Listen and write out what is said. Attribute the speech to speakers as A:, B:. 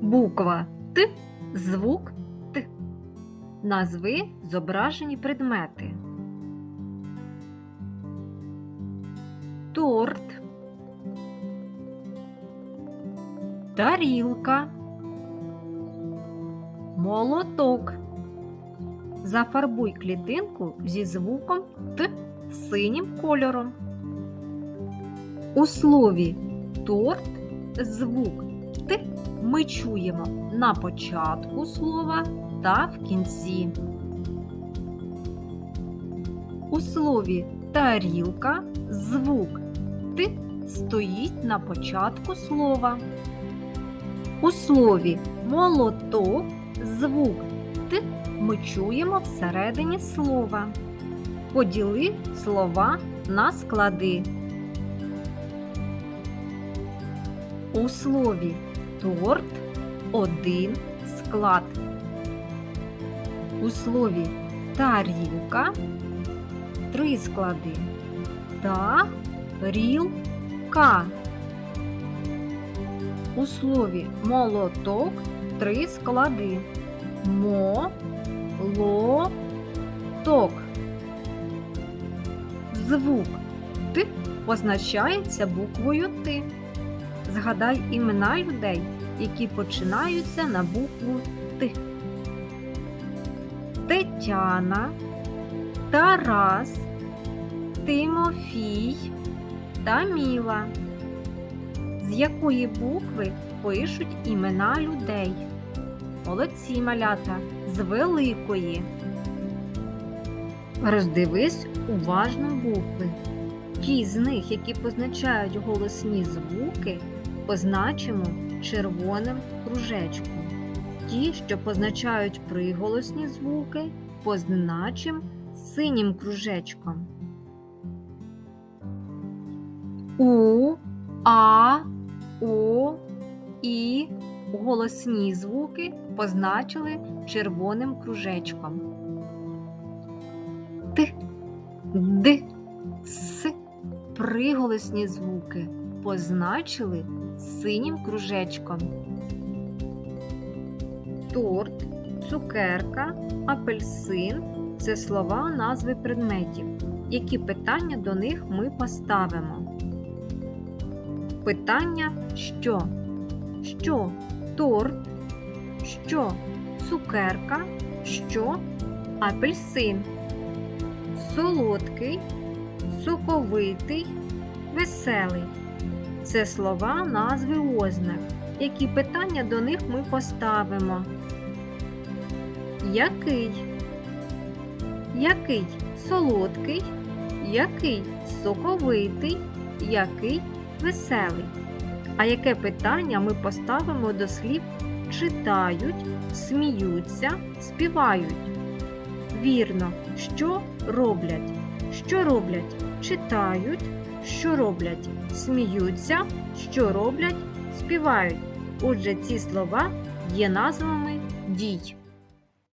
A: Буква Т, звук Т. Назви зображені предмети. Торт. Тарілка. Молоток. Зафарбуй клітинку зі звуком Т синім кольором. У слові торт звук Т ми чуємо на початку слова та в кінці. У слові тарілка звук Т стоїть на початку слова. У слові молоток звук Т ми чуємо всередині слова. Поділи слова на склади. У слові торт один склад. У слові тарілка три склади. Та рілка. У слові молоток три склади. Мо ло ток. Звук Т позначається буквою Т. Згадай імена людей, які починаються на букву Т. Тетяна, Тарас, Тимофій та Міла. З якої букви пишуть імена людей? Молодці малята з великої. Роздивись уважно букви. Ті з них, які позначають голосні звуки, позначимо червоним кружечком. Ті, що позначають приголосні звуки, позначимо синім кружечком. У, А, О, І голосні звуки позначили червоним кружечком. Т, Д, С приголосні звуки позначили синім кружечком. Торт, цукерка, апельсин це слова назви предметів. Які питання до них ми поставимо? Питання що? Що торт? Що цукерка? Що апельсин? Солодкий, соковитий, веселий. Це слова назви ознак. Які питання до них ми поставимо? Який? Який солодкий? Який соковитий? Який веселий? А яке питання ми поставимо до слів читають, сміються, співають? Вірно, що роблять? Що роблять? Читають, що роблять? Сміються, що роблять? Співають. Отже, ці слова є назвами дій.